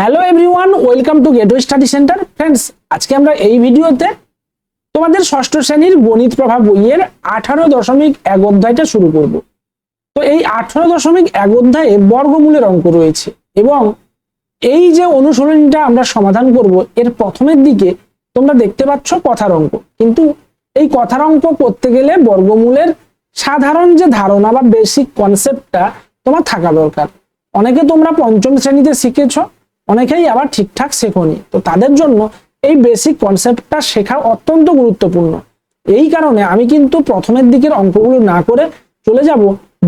Hello everyone welcome to Gateway Study Centre friends আজকে আমরা এই ভিডিওতে তোমাদের ষষ্ঠ শ্রেণির গণিত প্রভাব বইয়ের আঠারো দশমিক এক অধ্যায়টা শুরু করব। তো এই আঠারো দশমিক এক অধ্যায়ে বর্গমূলের অঙ্ক রয়েছে এবং এই যে অনুশীলনীটা আমরা সমাধান করব, এর প্রথমের দিকে তোমরা দেখতে পাচ্ছ কথার অঙ্ক। কিন্তু এই কথার অঙ্ক করতে গেলে বর্গমূলের সাধারণ যে ধারণা বা বেসিক কনসেপ্টটা তোমার থাকা দরকার। অনেকে তোমরা পঞ্চম শ্রেণীতে শিখেছ অনেকেই আবার ঠিকঠাক শেখনি। তো তাদের জন্য এই বেসিক কনসেপ্টটা শেখা অত্যন্ত গুরুত্বপূর্ণ। এই কারণে আমি কিন্তু প্রথমের দিকের অঙ্কগুলো না করে চলে যাব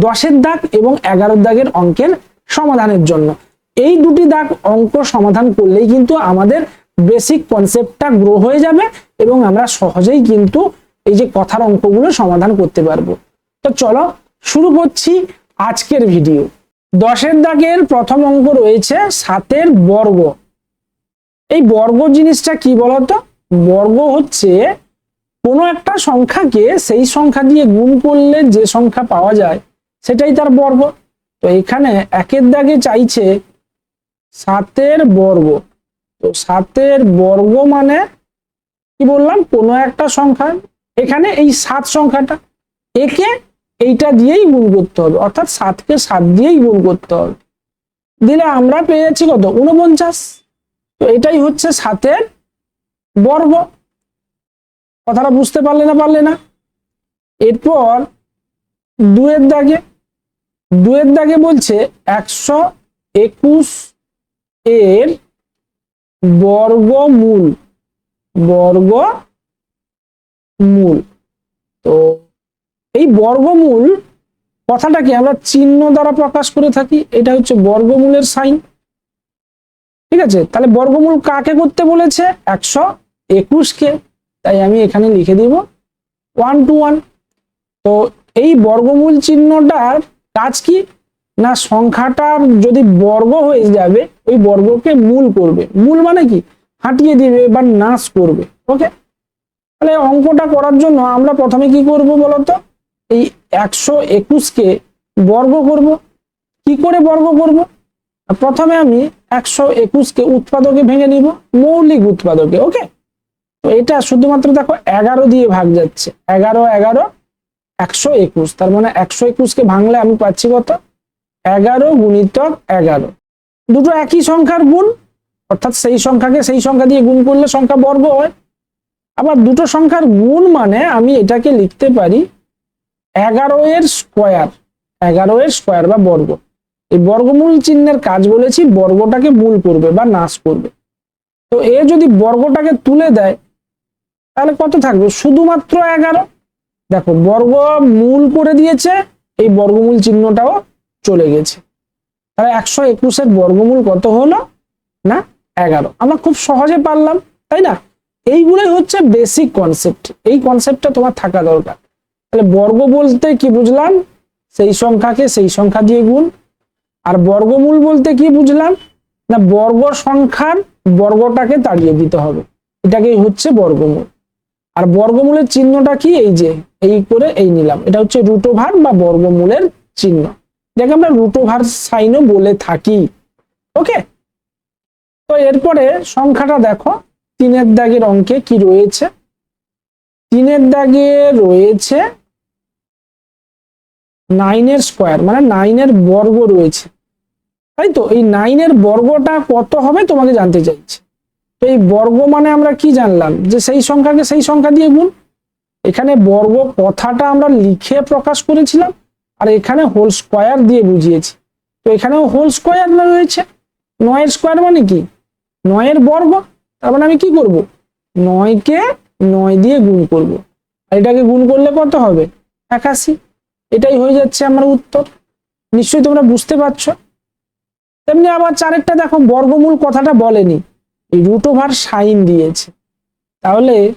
দশের দাগ এবং এগারোর দাগের অঙ্কের সমাধানের জন্য। এই দুটি দাগ অঙ্ক সমাধান করলেই কিন্তু আমাদের বেসিক কনসেপ্টটা গ্রো হয়ে যাবে এবং আমরা সহজেই কিন্তু এই যে কথার অঙ্কগুলো সমাধান করতে পারব। তো চলো শুরু করছি আজকের ভিডিও দশের দাগের প্রথম অঙ্ক রয়েছে সাতের বর্গ। এই বর্গ জিনিসটা কি বলতো? বর্গ হচ্ছে কোনো একটা সংখ্যাকে সেই সংখ্যা দিয়ে গুণ করলে যে সংখ্যা পাওয়া যায়, সেটাই তার বর্গ। তো এখানে একের দাগে চাইছে সাতের বর্গ। তো সাতের বর্গ মানে কি বললাম? কোনো একটা সংখ্যা। এখানে এই সাত সংখ্যাটা একে এইটা দিয়েই গুণ করতে হবে, অর্থাৎ সাতকে সাত দিয়েই গুণ করতে হবে। দিলে আমরা পেয়ে যাচ্ছি কত? উনপঞ্চাশ তো এটাই হচ্ছে সাতের বর্গ। কথাটা বুঝতে পারলে না পারলে না। এরপর দুয়ের দাগে দুয়ের দাগে বলছে একশো একুশ এর বর্গমূল বর্গ মূল তো এই বর্গমূল কথাটাকে আমরা চিহ্ন দ্বারা প্রকাশ করে থাকি, এটা হচ্ছে বর্গমূলের সাইন। ঠিক আছে? তাহলে বর্গমূল কাকে করতে বলেছে? একশো একুশকে। তাই আমি এখানে লিখে দিব। One two one. তো এই বর্গমূল চিহ্নটার কাজ কি? না সংখ্যাটার যদি বর্গ হয়ে যাবে, ওই বর্গকে মূল করবে। মূল মানে কি? হাঁটিয়ে দিবে বা নাশ করবে। ওকে? তাহলে অঙ্কটা করার জন্য আমরা প্রথমে কি করব বলতো? এই একশো একুশকে বর্গ করব। কি করে বর্গ করব? প্রথমে আমি একশো একুশকে উৎপাদকে ভেঙে নিব, মৌলিক উৎপাদকে, ওকে? তো এটা শুধুমাত্র দেখো এগারো দিয়ে ভাগ যাচ্ছে। এগারো এগারো, একশো একুশ। তার মানে একশো একুশকে ভাঙলে আমি পাচ্ছি কত? এগারো গুণিতক এগারো। দুটো একই সংখ্যার গুণ, অর্থাৎ সেই সংখ্যাকে সেই সংখ্যা দিয়ে গুণ করলে সংখ্যা বর্গ হয়। আবার দুটো সংখ্যার গুণ মানে আমি এটাকে লিখতে পারি এগারো এর স্কোয়ার এগারো এর স্কোয়ার বা বর্গ। এই বর্গমূল চিহ্নের কাজ বলেছি, বর্গটাকে মূল করবে বা নাশ করবে। তো এ যদি বর্গটাকে তুলে দেয়, তাহলে কত থাকবে? শুধুমাত্র এগারো। দেখো, বর্গ মূল করে দিয়েছে, এই বর্গমূল চিহ্নটাও চলে গেছে। তাহলে একশো একুশের বর্গমূল কত হলো? না, এগারো। আমরা খুব সহজে পারলাম, তাই না? এইগুলোই হচ্ছে বেসিক কনসেপ্ট এই কনসেপ্টটা তোমার থাকা দরকার। তাহলে বর্গ বলতে কি বুঝলাম? সেই সংখ্যাকে সেই সংখ্যা দিয়ে গুণ। আর বর্গমূল বলতে কি বুঝলাম? না, বর্গ সংখ্যার বর্গটাকে তাড়িয়ে দিতে হবে। এটাকেই হচ্ছে বর্গমূল। আর বর্গমূলের চিহ্নটা কি? এই যে, এই করে এই নিলাম। এটা হচ্ছে রুটোভার বা বর্গমূলের চিহ্ন। এটাকে আমরা রুটোভার সাইনও বলে থাকি। ওকে? তো এরপরে সংখ্যাটা দেখো। তিনের দাগের অঙ্কে কি রয়েছে? তিনের দাগে রয়েছে নাইনের স্কোয়ার মানে নাইনের বর্গ রয়েছে। তাই তো? এই নাইনের বর্গটা কত হবে তোমাকে জানতে চাইছে। তো এই বর্গ মানে আমরা কি জানলাম? যে সেই সংখ্যাকে সেই সংখ্যা দিয়ে গুণ। এখানে বর্গ কথাটা আমরা লিখে প্রকাশ করেছিলাম আর এখানে হোল স্কোয়ার দিয়ে বুঝিয়েছি। তো এখানেও হোল স্কোয়ার রয়েছে? নয়ের স্কোয়ার মানে কি? নয়ের বর্গ? তার মানে আমি কি করব? নয়কে নয় দিয়ে গুণ করব। আর এটাকে গুণ করলে কত হবে? একাশি। এটাই হয়ে যাচ্ছে আমার উত্তর। নিশ্চয়ই তোমরা বুঝতে পারছ। তেমনি আবার চারেরটা দেখো, বর্গমূল কথাটা বলেনি। রুট ওভার সাইন দিয়েছে। তাহলে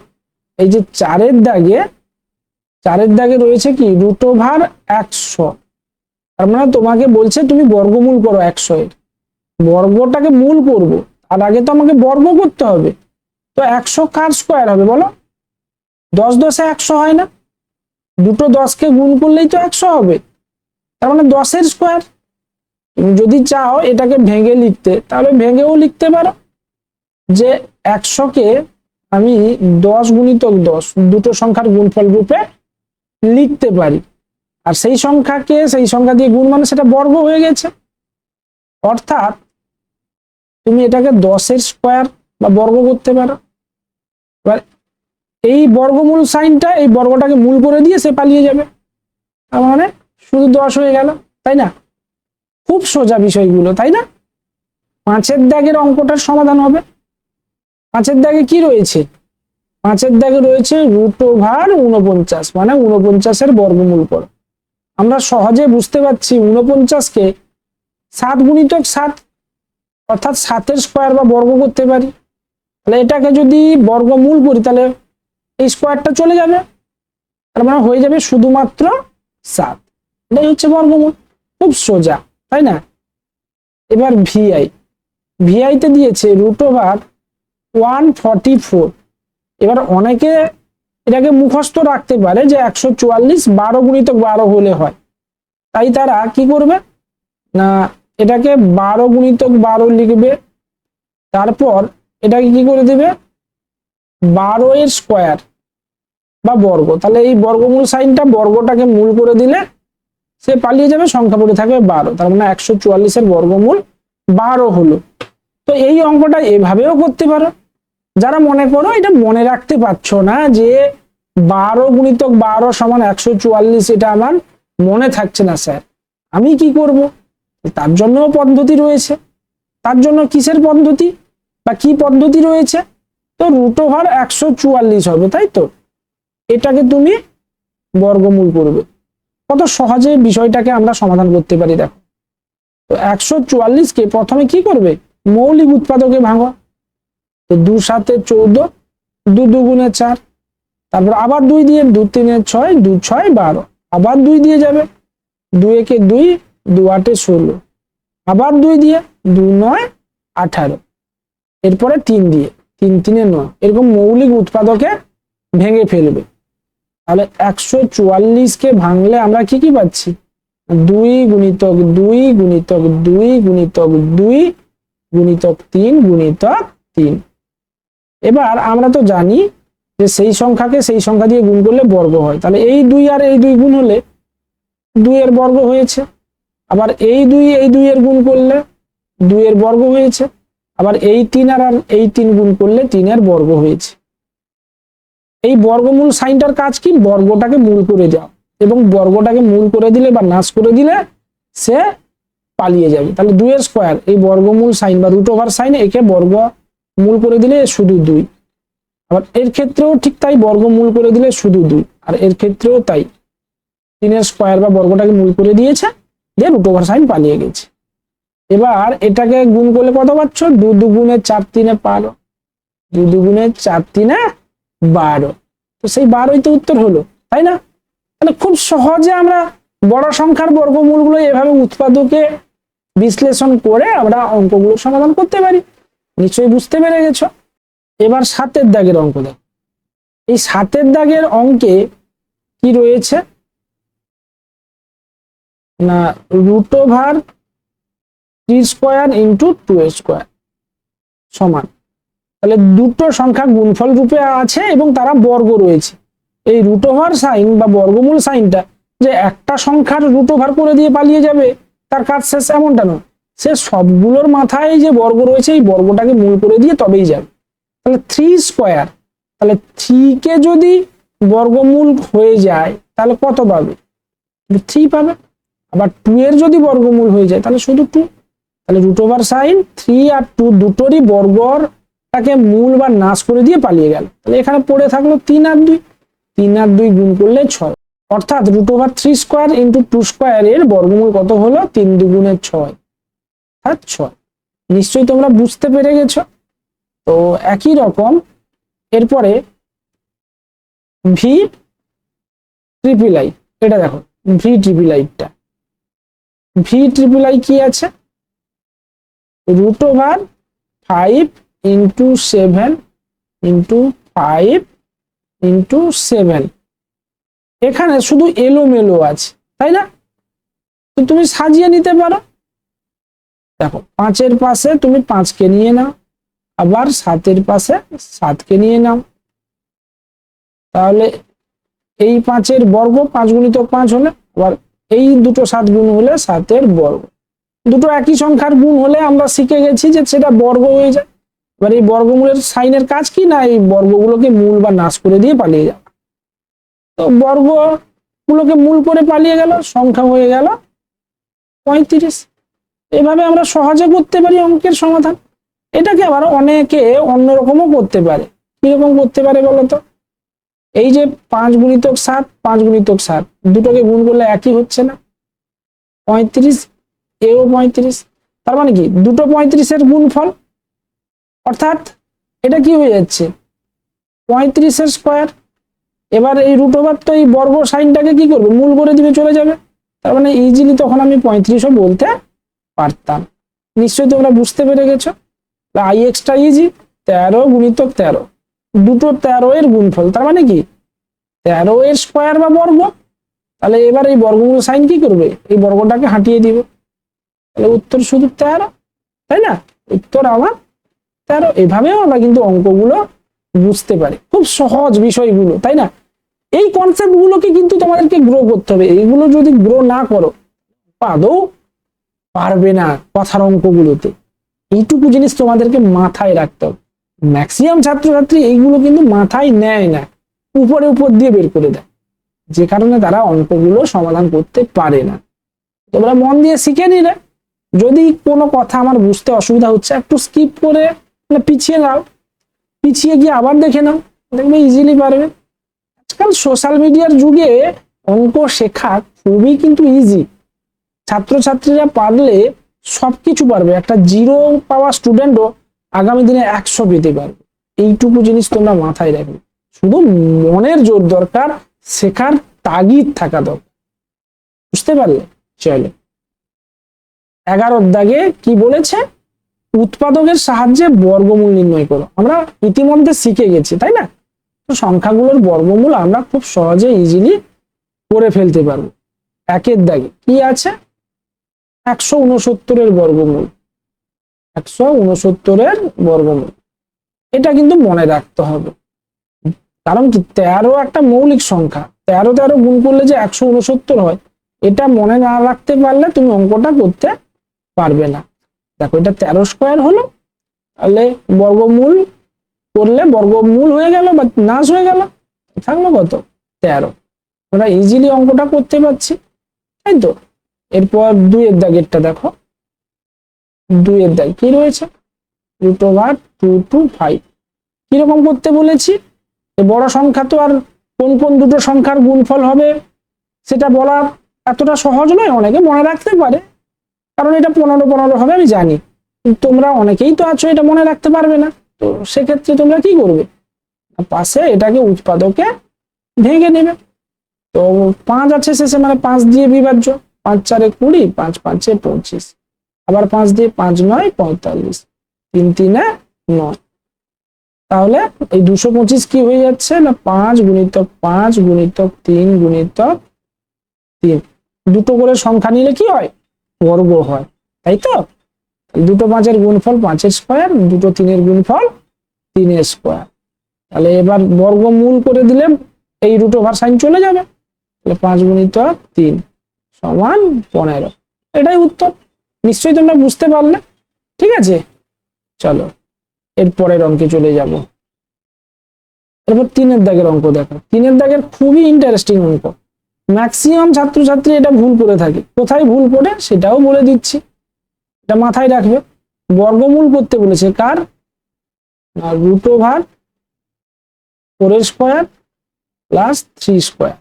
এই যে চারের দাগে চারের দাগে রয়েছে কি? রুট ওভার একশো। তার মানে তোমাকে বলছে তুমি বর্গমূল করো একশো এর। বর্গটাকে মূল করব। তার আগে তো আমাকে বর্গ করতে হবে। তো একশো কার স্কোয়ার হবে বলো? দশ দশে একশো হয় না? দুটো দশকে গুণ করলেই তো একশো হবে। তার মানে দশের স্কোয়ার তুমি যদি চাও এটাকে ভেঙে লিখতে, তাহলে ভেঙেও লিখতে পারো যে একশোকে আমি দশ গুণিতক দশ, দুটো সংখ্যার গুণফল রূপে লিখতে পারি। আর সেই সংখ্যাকে, সেই সংখ্যা দিয়ে গুণ মানে সেটা বর্গ হয়ে গেছে। অর্থাৎ তুমি এটাকে দশের স্কোয়ার বা বর্গ করতে পারো। এবার এই বর্গমূল সাইনটা, এই বর্গটাকে মূল করে দিয়ে সে পালিয়ে যাবে। মানে শুধু দশ হয়ে গেল, তাই না? খুব সোজা বিষয়গুলো, তাই না? পাঁচের দাগের অঙ্কটার সমাধান হবে। পাঁচের দাগে কি রয়েছে? পাঁচের দাগে রয়েছে রুট ওভার উনপঞ্চাশ মানে উনপঞ্চাশের বর্গমূল করো। আমরা সহজে বুঝতে পারছি উনপঞ্চাশকে সাত গুণিতক সাত, অর্থাৎ সাতের স্কোয়ার বা বর্গ করতে পারি। তাহলে এটাকে যদি বর্গমূল করি, তাহলে এই স্কোয়ারটা চলে যাবে। তার মানে হয়ে যাবে শুধুমাত্র সাত। এটাই হচ্ছে বর্গমূল। খুব সোজা, তাই না? এবার ভিআই ভিআইতে দিয়েছে root over one forty four এবার অনেকে এটাকে মুখস্থ রাখতে পারে যে একশো চুয়াল্লিশ বারো গুণিতক বারো হলে হয়। তাই তারা কি করবে? না, এটাকে বারো গুণিতক বারো লিখবে। তারপর এটাকে কি করে দেবে? বারো এর স্কোয়ার বা বর্গ। তাহলে এই বর্গমূল সাইনটা বর্গটাকে মূল করে দিলে সে পালিয়ে যাবে, সংখ্যা পড়ে থাকবে বারো। তার মানে একশো চুয়াল্লিশের বর্গমূল বারো হলো। তো এই অঙ্কটা এভাবেও করতে পারো। যারা মনে করো এটা মনে রাখতে পারছ না যে বারো গুণিতক বারো সমান একশো চুয়াল্লিশ, এটা আমার মনে থাকছে না, স্যার। আমি কি করব? তার জন্যও পদ্ধতি রয়েছে। তার জন্য কিসের পদ্ধতি? বা কি পদ্ধতি রয়েছে? তো রুট ওভার একশো চুয়াল্লিশ হবে, তাই তো? এটাকে তুমি বর্গমূল করবে। কত সহজে বিষয়টাকে আমরা সমাধান করতে পারি, দেখো। তো একশো চুয়াল্লিশকে প্রথমে কি করবে? মৌলিক উৎপাদকে ভাঙো। তো দু সাতে চৌদ্দ দু দুগুণে চার, তারপর আবার দুই দিয়ে দু তিনে ছয় দু ছয় বারো, আবার দুই দিয়ে যাবে। দু একে দুই দু আটে ষোলো, আবার দুই দিয়ে দু নয় আঠারো, এরপরে তিন দিয়ে। তিন নয়। এরকম মৌলিক উৎপাদকে ভেঙে ফেলবে। তাহলে একশো চুয়াল্লিশকে ভাঙলে আমরা কি কি পাচ্ছি? দুই গুণিতক দুই গুণিতক দুই গুণিতক দুই গুণিতক তিন গুণিতক তিন। এবার আমরা তো জানি যে সেই সংখ্যাকে সেই সংখ্যা দিয়ে গুণ করলে বর্গ হয়। তাহলে এই দুই আর এই দুই গুণ হলে দুই এর বর্গ হয়েছে। আবার এই দুই এই দুই এর গুণ করলে দুই এর বর্গ হয়েছে। আবার এই তিন আর আর এই তিন গুণ করলে তিনের বর্গ হয়েছে। এই বর্গমূল সাইনটার কাজ কি? বর্গটাকে মূল করে যাও এবং বর্গটাকে মূল করে দিলে বা নাশ করে দিলে সে পালিয়ে যাবে। তাহলে দুইয়ের স্কোয়ার, এই বর্গমূল সাইন বা রুট ওভার সাইন একে বর্গ মূল করে দিলে শুধু দুই। আবার এর ক্ষেত্রেও ঠিক তাই বর্গমূল করে দিলে শুধু দুই। আর এর ক্ষেত্রেও তাই। তিনের স্কোয়ার বা বর্গটাকে মূল করে দিয়েছে, দিয়ে রুট ওভার সাইন পালিয়ে গেছে। এবার এটাকে গুণ করলে কত পাচ্ছ? দু দুগুণে চার তিনে বারো। দু দুগুণে চার তিনে বারো। তো সেই বারোই তো উত্তর হলো, তাই না? তাহলে খুব সহজে আমরা বড় সংখ্যার বর্গমূলগুলো এভাবে উৎপাদকে বিশ্লেষণ করে আমরা অঙ্কগুলো সমাধান করতে পারি। নিশ্চয়ই বুঝতে পেরে গেছ? এবার সাতের দাগের অঙ্ক দেখ। এই সাতের দাগের অঙ্কে কি রয়েছে? না, root over three square into two square সমান। তাহলে দুটো সংখ্যা গুণফল রূপে আছে এবং তারা বর্গ রয়েছে। এই রুট ওভার সাইন বা বর্গমূল সাইনটা যে একটা সংখ্যার রুট ওভার করে দিয়ে পালিয়ে যাবে, তার কাজ শেষ এমনটা নয়। সে সবগুলোর মাথায় যে বর্গ রয়েছে, এই বর্গটাকে মূল করে দিয়ে তবেই যাবে। তাহলে থ্রি স্কোয়ার, তাহলে থ্রি কে যদি বর্গমূল হয়ে যায়, তাহলে কত পাবে? থ্রি পাবে। আবার টু এর যদি বর্গমূল হয়ে যায়, তাহলে শুধু টু। তাহলে রুট ওভার সাইন থ্রি আর টু দুটোরই বর্গর তাকে মূল বা নাশ করে দিয়ে পালিয়ে গেল। তাহলে এখানে পড়ে থাকল তিন আর দুই। তিন আর দুই গুণ করলে ছয়। অর্থাৎ root over three square into two square এর বর্গমূল কত হলো? তিন দুগুণে ছয়। অর্থাৎ ছয়। নিশ্চয়ই তোমরা বুঝতে পেরে গেছো। তো একই রকম এরপরে ভি ট্রিপল আই এটা দেখো ভি ট্রিপল আইটা ভি ট্রিপল আই কি আছে? Root over five into seven into five into seven এখানে শুধু এলোমেলো আছে, তাই না? তো তুমি সাজিয়ে নিতে পারো। দেখো, পাঁচের পাশে তুমি পাঁচকে নিয়ে নাও, আবার সাতের পাশে সাতকে নিয়ে নাও। তাহলে এই পাঁচের বর্গ, পাঁচ গুণিত পাঁচ হলে, আবার এই দুটো সাত গুণ হলে সাতের বর্গ। দুটো একই সংখ্যার গুণ হলে আমরা শিখে গেছি যে সেটা বর্গ হয়ে যায়। এবার এই বর্গমূলের সাইনের কাজ কি? না, এই বর্গগুলোকে মূল বা নাশ করে দিয়ে পালিয়ে যাওয়া। তো বর্গ গুলোকে মূল করে পালিয়ে গেল, সংখ্যা হয়ে গেল পঁয়ত্রিশ। এভাবে আমরা সহজে করতে পারি অঙ্কের সমাধান। এটাকে আবার অনেকে অন্যরকমও করতে পারে। কীরকম করতে পারে বলতো এই যে পাঁচ গুণিতক সাত, পাঁচ গুণিতক সাত, দুটোকে গুণ করলে একই হচ্ছে না। পঁয়ত্রিশ এও পঁয়ত্রিশ। তার মানে কি? দুটো পঁয়ত্রিশের গুণফল, অর্থাৎ এটা কি হয়ে যাচ্ছে? পঁয়ত্রিশের স্কোয়ার এবার এই রুট ওভার তো এই বর্গ সাইনটাকে কি করবে? মূল করে দিবে, চলে যাবে। তার মানে ইজিলি তখন আমি পঁয়ত্রিশও বলতে পারতাম। নিশ্চয়ই তোমরা বুঝতে পেরে গেছো? আই এক্সটা ইজি তেরো গুণিতক তেরো। দুটো তেরো এর গুণফল, তার মানে কি? তেরো এর স্কোয়ার বা বর্গ। তাহলে এবার এই বর্গমূল সাইন কি করবে? এই বর্গটাকে হাঁটিয়ে দিবে। তাহলে উত্তর শুধু তেরো, তাই না? উত্তর আমার তেরো। এভাবেও আমরা কিন্তু অঙ্কগুলো বুঝতে পারি। খুব সহজ বিষয়গুলো, তাই না? এই কনসেপ্ট গুলোকে কিন্তু তোমাদেরকে গ্রো করতে হবে। এইগুলো যদি গ্রো না করো আদৌ পারবে না কথার অঙ্কগুলোতে। এইটুকু জিনিস তোমাদেরকে মাথায় রাখতে হবে। ম্যাক্সিমাম ছাত্রছাত্রী এইগুলো কিন্তু মাথায় নেয় না। উপরে উপর দিয়ে বের করে দেয়। যে কারণে তারা অঙ্কগুলো সমাধান করতে পারে না। তোমরা মন দিয়ে শিখে নিলে। যদি কোনো কথা আমার বুঝতে অসুবিধা হচ্ছে, একটু স্কিপ করে মানে পিছিয়ে নাও পিছিয়ে গিয়ে আবার দেখে নাও, দেখবে ইজিলি পারবে। আজকাল সোশ্যাল মিডিয়ার যুগে অঙ্ক শেখা খুবই কিন্তু ইজি ছাত্রছাত্রীরা পারলে সবকিছু পারবে। একটা জিরো পাওয়া স্টুডেন্টও আগামী দিনে একশো পেতে পারবে। এইটুকু জিনিস তোমরা মাথায় রাখবে। শুধু মনের জোর দরকার, শেখার তাগিদ থাকা দরকার। বুঝতে পারলে? চলো। এগারোর দাগে কি বলেছে? উৎপাদকের সাহায্যে বর্গমূল নির্ণয় করো। আমরা ইতিমধ্যে শিখে গেছি, তাই না? তো সংখ্যাগুলোর বর্গমূল আমরা খুব সহজে ইজিলি করে ফেলতে পারব। একের দাগে কি আছে? একশো উনসত্তরের বর্গমূল। একশো উনসত্তরের বর্গমূল। এটা কিন্তু মনে রাখতে হবে। কারণ কি? তেরো একটা মৌলিক সংখ্যা। তেরো তেরো গুণ করলে যে একশো উনসত্তর হয়, এটা মনে না রাখতে পারলে তুমি অঙ্কটা করতে পারবে না। দেখো, এটা তেরো স্কোয়ার হলো, তাহলে বর্গমূল করলে বর্গমূল হয়ে গেল বা নাশ হয়ে গেল, থাকল কত? তেরো। আমরা ইজিলি অঙ্কটা করতে পারছি, তাই তো? এরপর দুইয়ের দাগেরটা দেখো। দুইয়ের দাগ কি রয়েছে? Root over two two five. কীরকম করতে বলেছি? বড় সংখ্যা তো আর কোন কোন দুটো সংখ্যার গুণফল হবে, সেটা বলা এতটা সহজ নয়, অনেকে মনে রাখতে পারে। কারণ এটা পনেরো পনেরো হবে, আমি জানি। তোমরা অনেকেই তো আছো, এটা মনে রাখতে পারবে না। তো সেক্ষেত্রে তোমরা কি করবে? পাশে এটাকে উৎপাদকে ভেঙে নেবে তো পাঁচ আছে শেষে মানে পাঁচ দিয়ে বিভাজ্য। পাঁচ চারে কুড়ি, পাঁচ পাঁচে পঁচিশ। আবার পাঁচ দিয়ে পাঁচ নয়, পঁয়তাল্লিশ। তিন তিনে নয়। তাহলে এই দুশো পঁচিশ কি হয়ে যাচ্ছে না পাঁচ গুণিতক পাঁচ গুণিতক তিন গুণিতক তিন? দুটো করে সংখ্যা নিলে কি হয়? বর্গ হয়, তাই তো? দুটো পাঁচের গুণফল পাঁচের স্কোয়ার দুটো তিনের গুণফল তিনের স্কোয়ার তাহলে এবার বর্গমূল করে দিলে এই রুট ওভার সাইন চলে যাবে। তাহলে পাঁচ গুণিত তিন সমান পনেরো। এটাই উত্তর। নিশ্চয়ই তোমরা বুঝতে পারলে। ঠিক আছে? চলো, এর পরের অঙ্কে চলে যাব। এরপর তিনের দাগের অঙ্ক দেখো তিনের দাগের খুবই ইন্টারেস্টিং অঙ্ক। ম্যাক্সিমাম ছাত্রছাত্রী এটা ভুল করে থাকে। কোথায় ভুল করে সেটাও বলে দিচ্ছি। এটা মাথায় রাখবে। বর্গমূল করতে বলেছে কার? Root over four square plus three square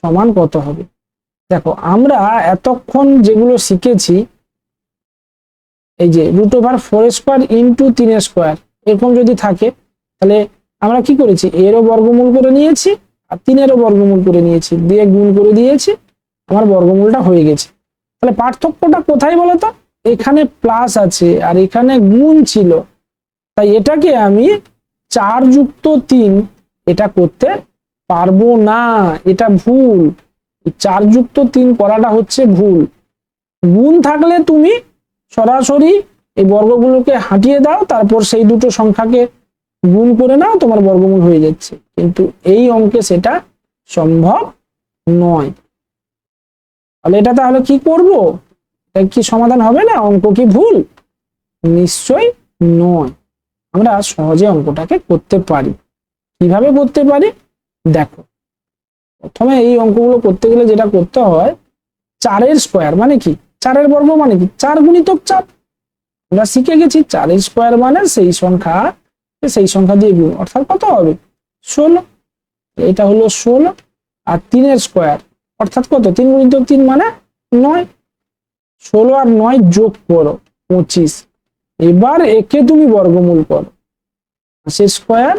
সমান কত হবে? দেখো, আমরা এতক্ষণ যেগুলো শিখেছি, এই যে root over four square into তিন স্কোয়ার এরকম যদি থাকে, তাহলে আমরা কি করেছি? এরও বর্গমূল করে নিয়েছি। আর তিনেরও বর্গমূল করে নিয়েছি। দিয়ে গুণ করে দিয়েছি, আমার বর্গমূলটা হয়ে গেছে। তাহলে পার্থক্যটা কোথায় বলো তো এখানে প্লাস আছে আর এখানে গুণ ছিল। তাই এটাকে আমি চার যুক্ত তিন, এটা করতে পারব না, এটা ভুল। চার যুক্ত তিন করাটা হচ্ছে ভুল। গুণ থাকলে তুমি সরাসরি এই বর্গগুলোকে হাঁটিয়ে দাও, তারপর সেই দুটো সংখ্যাকে গুণ করে নাও, তোমার বর্গমূল হয়ে যাচ্ছে। কিন্তু এই অঙ্কে সেটা সম্ভব নয়। তাহলে এটা তাহলে কি করব? কি সমাধান হবে না? অঙ্ক কি ভুল? নিশ্চয় নয়। আমরা সহজে অঙ্কটাকে করতে পারি। কীভাবে করতে পারি? দেখো, প্রথমে এই অঙ্কগুলো করতে গেলে যেটা করতে হয়, চারের স্কোয়ার মানে কি? চারের বর্গ মানে কি? চার গুণিতক চার। আমরা শিখে গেছি চারের স্কোয়ার মানে সেই সংখ্যা সেই সংখ্যা দিয়ে গুণ। অর্থাৎ কত হবে? ষোলো। এটা হলো ষোলো আর তিনের স্কোয়ার অর্থাৎ কত? তিন গুণিতক তিন মানে নয়। ষোলো আর নয় যোগ করো, পঁচিশ। এবার একে তুমি বর্গমূল করো। সে স্কোয়ার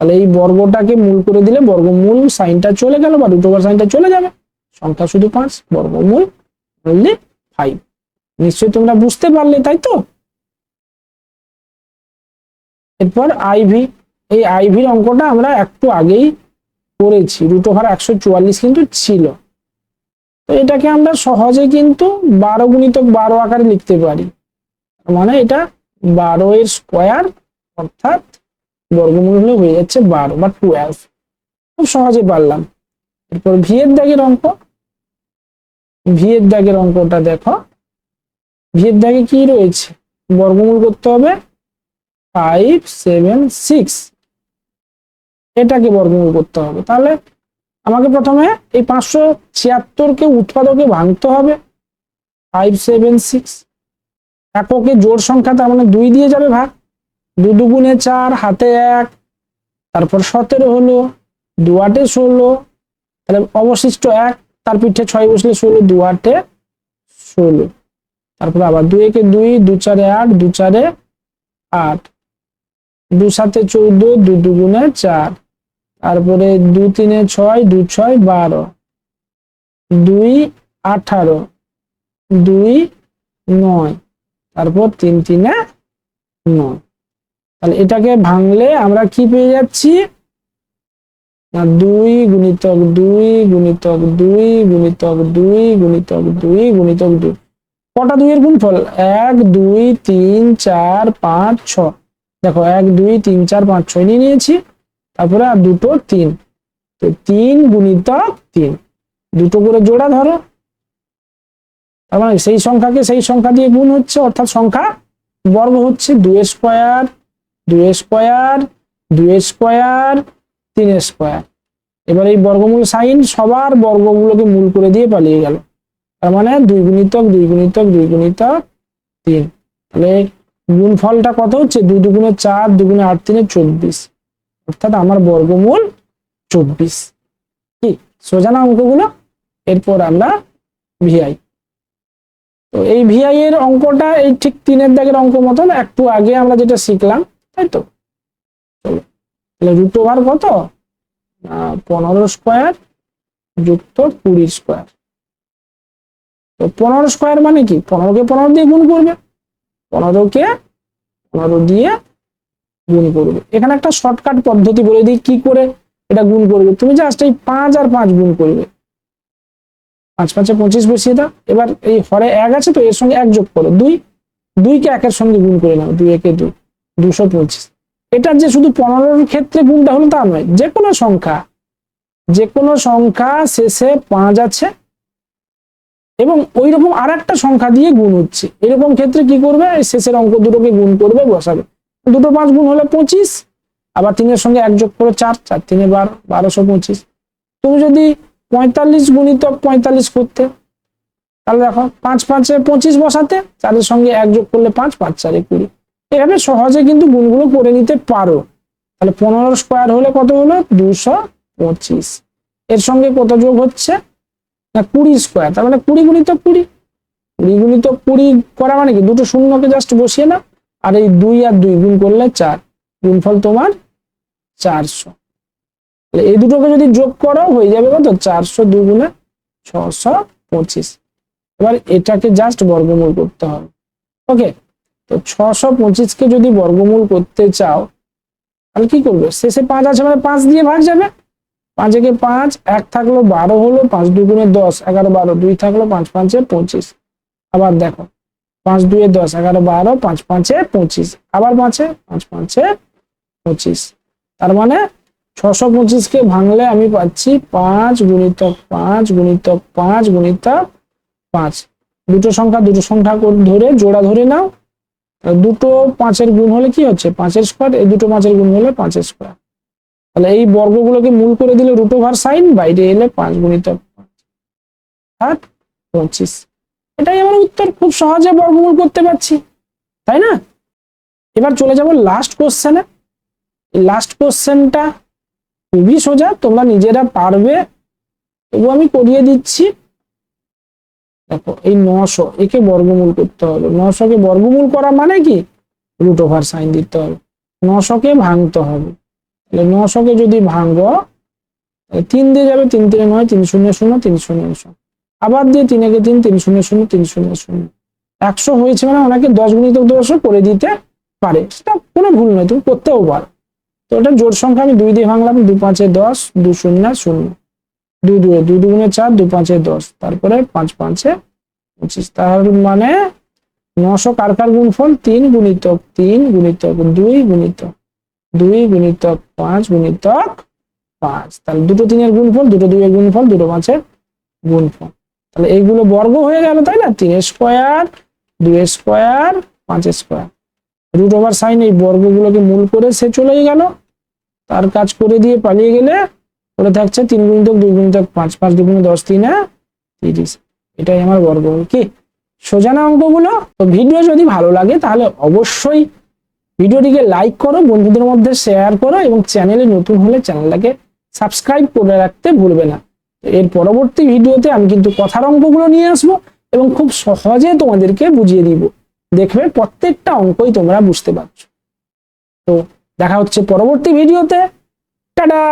তাহলে এই বর্গটাকে মূল করে দিলে বর্গমূল সাইনটা চলে গেল বা ওভার সাইনটা চলে যাবে। সংখ্যা শুধু পাঁচ, বর্গমূল ফাইভ নিশ্চয়ই তোমরা বুঝতে পারলে, তাই তো? এরপর আইভি এই আইভির অঙ্কটা আমরা একটু আগেই করেছি। রুট ওভার একশো চুয়াল্লিশ কিন্তু ছিল। তো এটাকে আমরা সহজে কিন্তু বারো গুণিতক বারো আকারে লিখতে পারি। মানে এটা বারো এর স্কোয়ার অর্থাৎ বর্গমূল হলে হয়ে যাচ্ছে বারো বা টুয়েলভ খুব সহজে পারলাম। এরপর ভি এর দাগের অঙ্ক। ভি এর দাগের অঙ্কটা দেখো। ভি এর দাগে কি রয়েছে? বর্গমূল করতে হবে ফাইভ সেভেন সিক্স এটাকে বর্গমূল করতে হবে। তাহলে আমাকে প্রথমে এই পাঁচশো ছিয়াত্তরকে উৎপাদকে ভাঙতে হবে। ফাইভ সেভেন সিক্স এককে জোড় সংখ্যা তার মানে দুই দিয়ে যাবে ভাগ। দু দুগুণে চার, হাতে এক। তারপর সতেরো হলো দু আটে ষোলো। তাহলে অবশিষ্ট এক, তার পিঠে ছয় বসলে ষোলো দু আটে ষোলো। তারপর আবার দুই একে দুই দু চারে আট দু চারে আট। দু সাতে চৌদ্দ, দু দুগুণে চার। তারপরে দু তিনে ছয়, দু ছয় বারো। দুই আঠারো, দুই নয়, তারপর তিন তিনে নয়। তাহলে এটাকে ভাঙলে আমরা কি পেয়ে যাচ্ছি? না, দুই গুণিতক দুই গুণিতক দুই গুণিতক দুই গুণিতক দুই গুণিতক দুই। কটা দুইয়ের গুণফল? এক, দুই, তিন, চার, পাঁচ ছ দেখো এক, দুই, তিন, চার, পাঁচ, ছয় নিয়ে নিয়েছি। তারপরে আর দুটো তিন। তো তিন গুণিতক তিন। দুটো করে জোড়া ধরো। তার মানে সেই সংখ্যাকে সেই সংখ্যা দিয়ে গুণ হচ্ছে, অর্থাৎ সংখ্যা বর্গ হচ্ছে দুই স্কোয়ার দুই স্কোয়ার দুই স্কোয়ার, তিন স্কোয়ার। এবার এই বর্গমূল সাইন সবার বর্গগুলোকে মূল করে দিয়ে পালিয়ে গেল। তার মানে দুই গুণিতক দুই গুণিতক দুই গুণিতক, তিন। তাহলে গুণ ফলটা কত হচ্ছে? দুই দুগুণে চার, দুগুণে আট, তিনে চব্বিশ। অর্থাৎ আমার বর্গমূল চব্বিশ। কি? সোজা না অঙ্কগুলো? এরপর আমরা ভিআই তো এই ভিআই এর অঙ্কটা এই ঠিক তিনের দাগের অঙ্ক মতন একটু আগে আমরা যেটা শিখলাম, তাই তো? চলো। তাহলে রুট ওভার কত? পনেরো স্কোয়ার যুক্ত কুড়ি স্কোয়ার তো পনেরো স্কোয়ার মানে কি? পনেরোকে পনেরো দিয়ে গুণ করবে। পনেরোকে পনেরো দিয়ে গুণ করবে। এখানে একটা শর্টকাট পদ্ধতি বলে দিই, কি করে? এটা গুণ করবে। তুমি জাস্ট এই পাঁচ আর পাঁচ গুণ করবে। পাঁচ পাঁচে পঁচিশ বসিয়ে দাও। এবার এই হরে এক আছে তো, এর সঙ্গে এক যোগ করো। দুই, দুইকে একের সঙ্গে গুণ করে নাও। দুই, একে দুই, দুশো পঁচিশ। এটার যে শুধু পনেরোর ক্ষেত্রে গুণটা হলো তা নয়, যে কোনো সংখ্যা, যে কোনো সংখ্যা শেষে পাঁচ আছে এবং ওই রকম আর একটা সংখ্যা দিয়ে গুণ হচ্ছে। এরকম ক্ষেত্রে কি করবে? শেষের অঙ্ক দুটোকে গুণ করবে, বসাবে। দুটো পাঁচ গুণ হলে পঁচিশ, আবার তিনের সঙ্গে এক যোগ করে চার চার তিনে বারো, বারোশো পঁচিশ। তুমি যদি পঁয়তাল্লিশ গুণিতক পঁয়তাল্লিশ করতে, তাহলে দেখো পাঁচ পাঁচে পঁচিশ বসাতে, চারের সঙ্গে এক যোগ করলে পাঁচ পাঁচ চারে কুড়ি। এভাবে সহজে কিন্তু গুণগুলো করে নিতে পারো। তাহলে পনেরো স্কোয়ার হলে কত হলো? দুশো পঁচিশ। এর সঙ্গে কত যোগ হচ্ছে? না কুড়ি স্কোয়ার তার মানে কুড়ি গুণিত কুড়ি। কুড়ি গুণিত কুড়ি করা মানে কি? দুটো শূন্যকে জাস্ট বসিয়ে না আর এই দুই আর দুই গুণ করলে চার। গুণফল তোমার চারশো। এই দুটোকে যদি যোগ করো, হয়ে যাবে কত? চারশো দুই গুণে ছশো পঁচিশ। এবার এটাকে জাস্ট বর্গমূল করতে হবে। ওকে তো ছশো পঁচিশকে যদি বর্গমূল করতে চাও, তাহলে কি করবে? শেষে পাঁচ আছে মানে পাঁচ দিয়ে ভাগ যাবে। পাঁচ একে পাঁচ, এক থাকল বারো হলো পাঁচ দুগুণে দশ, এগারো বারো, দুই থাকল পাঁচ পাঁচে পঁচিশ। আবার দেখো, পাঁচ দুয়ে দশ, এগারো বারো, পাঁচ পাঁচে পঁচিশ। আবার পাঁচে, পাঁচ পাঁচে পঁচিশ। তার মানে ছশো পঁচিশকে ভাঙলে আমি পাচ্ছি পাঁচ গুণিতক পাঁচ গুণিতক পাঁচ গুণিতক পাঁচ। দুটো সংখ্যা দুটো সংখ্যা ধরে জোড়া ধরে নাও। দুটো পাঁচের গুণ হলে কি হচ্ছে? পাঁচের স্কোয়ার এই দুটো পাঁচের গুণ হলে পাঁচের স্কোয়ার তাহলে এই বর্গগুলোকে মূল করে দিলে রুট ওভার সাইন বাইরে এলে পাঁচ পঁচিশ। এটাই আমার উত্তর, খুব সহজে বর্গমূল করতে পারছি, তাই না? এবার চলে যাব লাস্ট কোশ্চেনে লাস্ট কোশ্চেনটা খুবই সোজা, তোমরা নিজেরা পারবে তবু আমি করিয়ে দিচ্ছি। দেখো, এই নশো, একে বর্গমূল করতে হবে। নশোকে বর্গমূল করা মানে কি? রুট ওভার সাইন দিতে হবে। নশোকে ভাঙতে হবে। নশোকে যদি তাহলে তিন দিয়ে যাবে, তিন তিনে নয়, তিন শূন্য শূন্য, তিন শূন্য শূন্য। আবার দিয়ে তিন একে তিন তিন শূন্য শূন্য, তিন শূন্য শূন্য। একশো হয়েছে মানে ওনাকে দশ গুণিতক দশও করে দিতে পারে। সেটা কোনো ভুল নয়, তুমি করতেও পারো। তো ওটা জোর সংখ্যা, আমি দুই দিয়ে ভাঙলাম দু পাঁচে দশ, দু শূন্য শূন্য। দুই দুয়ে, দুই দুগুণে চার দু পাঁচে দশ। তারপরে পাঁচ পাঁচে পঁচিশ। তার মানে নশো কার কার গুণফল? তিন গুণিতক তিন গুণিতক দুই গুণিতক দুই গুণিতক পাঁচ গুণিতক পাঁচ। তাহলে দুটো তিনের গুণফল, দুটো দুইয়ের গুণফল, দুটো পাঁচের গুণফল। তাহলে এইগুলো বর্গ হয়ে গেল, তাই না? তিন স্কোয়ার দুই স্কোয়ার পাঁচ স্কোয়ার। রুট ওভার সাইন এই বর্গগুলোকে মূল করে সে চলেই গেল। তার কাজ করে দিয়ে পালিয়ে গেলে পড়ে থাকছে তিন গুণিতক, দুই গুণিতক পাঁচ পাঁচ দুগুণে দশ, তিনে তিরিশ। এটাই আমার বর্গ কি? সোজানা অঙ্কগুলো? তো ভিডিও যদি ভালো লাগে তাহলে অবশ্যই ভিডিওটিকে লাইক করো, বন্ধুদের মধ্যে শেয়ার করো এবং চ্যানেলে নতুন হলে চ্যানেলটাকে সাবস্ক্রাইব করে রাখতে ভুলবে না। এর পরবর্তী ভিডিওতে আমি কিন্তু কথার অঙ্কগুলো নিয়ে আসব এবং খুব সহজে তোমাদেরকে বুঝিয়ে দিব। দেখবে প্রত্যেকটা অঙ্কই তোমরা বুঝতে পারছ। তো দেখা হচ্ছে পরবর্তী ভিডিওতে। টাটা!